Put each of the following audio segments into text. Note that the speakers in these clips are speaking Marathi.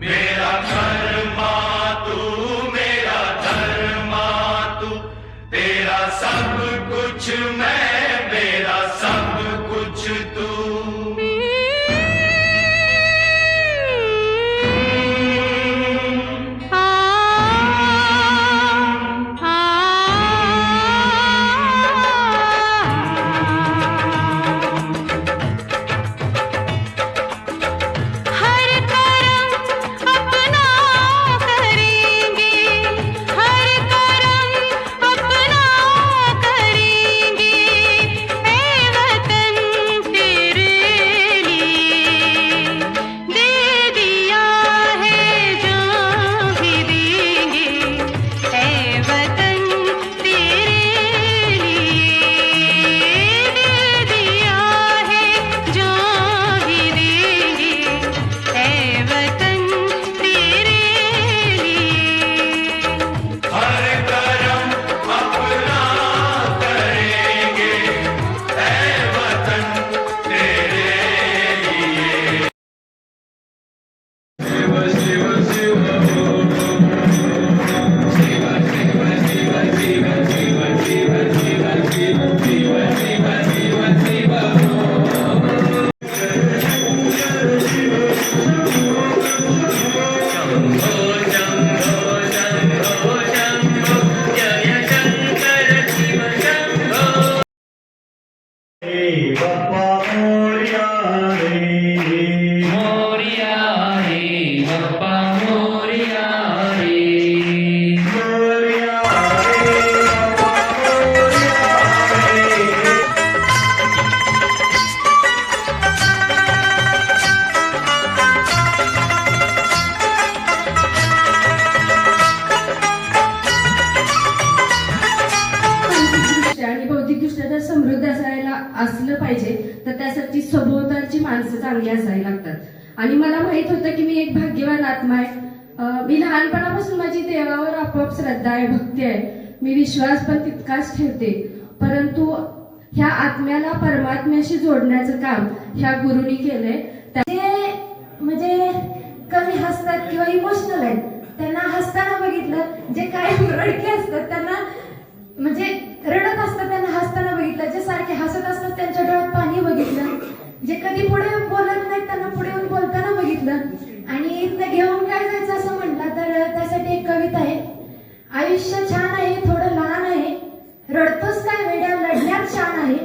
मेरा धर्मा तू मेरा धर्मा तू तेरा सब कुछ मैं समृद्ध असायला असलं पाहिजे तर त्यासाठी सभोवतालची माणसं चांगली असायला लागतात. आणि मला माहीत होतं की मी एक भाग्यवान आत्मा आहे. मी लहानपणापासून माझी देवावर आपोआप श्रद्धा आहे भक्ती आहे. मी विश्वास पण तितकाच ठेवते. परंतु ह्या आत्म्याला परमात्म्याशी जोडण्याचं काम ह्या गुरुनी केलंय. त्याचे म्हणजे कमी हसतात किंवा इमोशनल आहेत त्यांना हसताना बघितलं जे काय रडके असतात त्यांना म्हणजे रड असतात त्यांना हसताना बघितलं जे हसत असतात त्यांच्या डोळ्यात पाणी बघितलं. जे कधी पुढे बोलत नाहीत त्यांना पुढे येऊन बोलताना बघितलं. आणि इथं घेऊन काय जायचं असं म्हटलं तर त्यासाठी एक कविता आहे. आयुष्य छान आहे थोडं लहान आहे. रडतोस काय वेड्या लढण्यात छान आहे.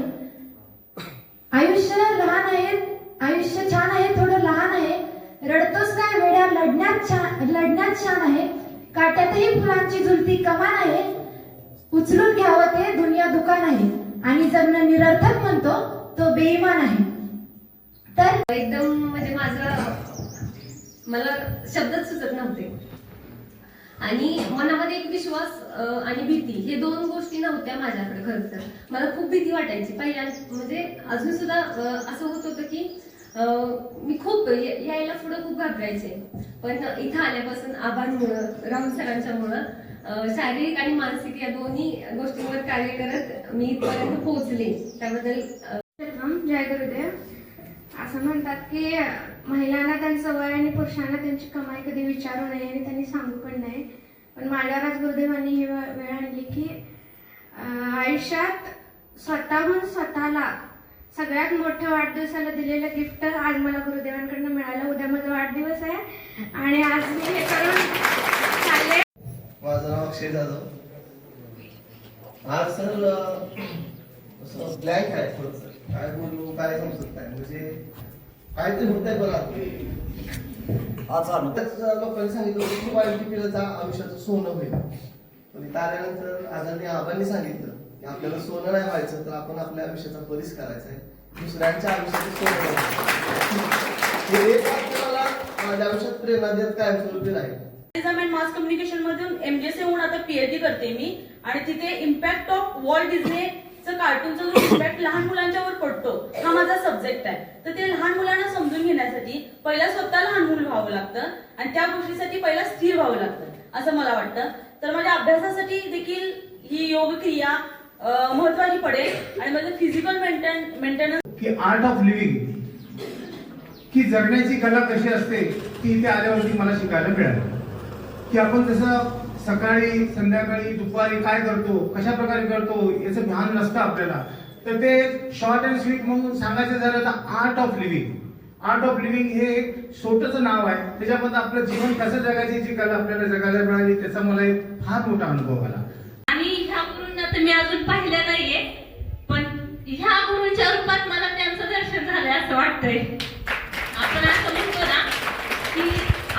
आयुष्य लहान आहे आयुष्य छान आहे थोडं लहान आहे. रडतोस काय वेड्या लढण्यात छान लढण्यात छान आहे. काट्यातही फुलांची झुलती कमान आहे. उचलून घ्यावं ते दुनिया दुकान आहे. आणि जगणं निरर्थक म्हणतो तो बेईमान आहे. तर एकदम म्हणजे माझं मला शब्दच सुचत नव्हते. आणि मनामध्ये एक विश्वास आणि भीती हे दोन गोष्टी नव्हत्या माझ्याकडे खरं तर. मला खूप भीती वाटायची. पहिल्या म्हणजे अजून सुद्धा असं होत होतं की मी खूप यायला पुढं खूप घाबरायचे. पण इथं आल्यापासून आबांमुळं राम सरांच्यामुळं मुळं शारीरिक आणि मानसिक या दोन्ही गोष्टींवर कार्य करत मी इथपर्यंत पोहोचले. त्याबद्दल प्रथम जय गुरुदेव. असं म्हणतात की महिलांना त्यांचं वय आणि पुरुषांना त्यांची कमाई कधी विचारू नये आणि त्यांनी सांगू पण नाही पण माझ्या राज गुरुदेवांनी ही वेळ आणली की आयुष्यात स्वतःहून स्वतःला सगळ्यात मोठं वाढदिवसाला दिलेलं गिफ्ट आज मला गुरुदेवांकडनं मिळालं. उद्या माझा वाढदिवस आहे. आणि आज मी हे करून माझं नाव अक्षय जाधव. आज सर असं ब्लँक आहे थोडंसं. काय बोलू काय समजत नाही. म्हणजे काय ते होत आहे बघा. आज त्याच लोकांनी सांगितलं होतं की केलं जा आयुष्याचं सोनं होईल. पण इथं आल्यानंतर आजांनी आबांनी सांगितलं की आपल्याला सोनं नाही व्हायचं तर आपण आपल्या आयुष्याचा परिस करायचा आहे. दुसऱ्यांच्या आयुष्याचं सोनं हे मला माझ्या आयुष्यात प्रेरणा देत कायमस्वरूपी राहील. जर्नलिझम अँड मास कम्युनिकेशन मधून एमजेसी होऊन आता पीएचडी करते मी. आणि तिथे इम्पॅक्ट ऑफ वॉल्ट डिझनेचं कार्टूनचा जो इम्पॅक्ट लहान मुलांच्यावर पडतो हा माझा सब्जेक्ट आहे. तर ते लहान मुलांना समजून घेण्यासाठी पहिला स्वतः लहान मुल व्हावं लागतं आणि त्या गोष्टीसाठी पहिला स्थिर व्हावं लागतं असं मला वाटतं. तर माझ्या अभ्यासासाठी देखील ही योग क्रिया महत्वाची पडेल. आणि माझं फिजिकल मेंटेनन्स की आर्ट ऑफ लिव्हिंग की जगण्याची कला कशी असते ती इथे आल्यावरती मला शिकायला मिळालं. की आपण जसं सकाळी संध्याकाळी दुपारी काय करतो कशा प्रकारे करतो याचं भान नसतं आपल्याला. तर ते शॉर्ट अँड स्वीट म्हणून सांगायचं झालं तर art of living art of living हे एक छोटंसं नाव आहे. त्याच्यामध्ये आपलं जीवन कसं जगायची जी कला आपल्याला जगायला मिळाली त्याचा मला एक फार मोठा अनुभव आला. आणि ह्या गुरूंना तर मी अजून पाहिलं नाहीये पण ह्या गुरूंच्या रूपात मला त्यांचं दर्शन झालंय असं वाटतंय आपण असं म्हणतो ना की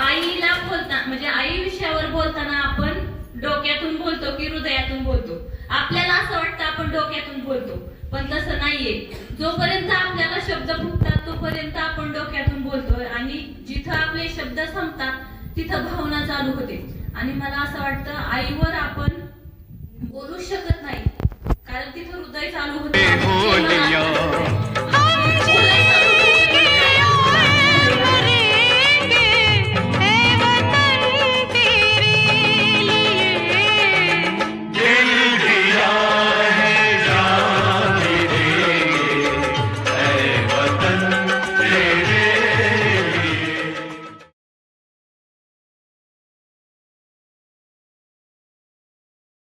आईला बोलता म्हणजे आई विषयावर बोलताना आपण डोक्यातून बोलतो की हृदयातून बोलतो. आपल्याला असं वाटतं आपण डोक्यातून बोलतो पण तसं नाहीये. जोपर्यंत आपल्याला शब्द फुटतात तोपर्यंत आपण डोक्यातून बोलतोय आणि जिथं आपले शब्द संपतात तिथं भावना चालू होते. आणि मला असं वाटतं आईवर आपण बोलू शकत नाही. कारण तिथं हृदय चालू होते.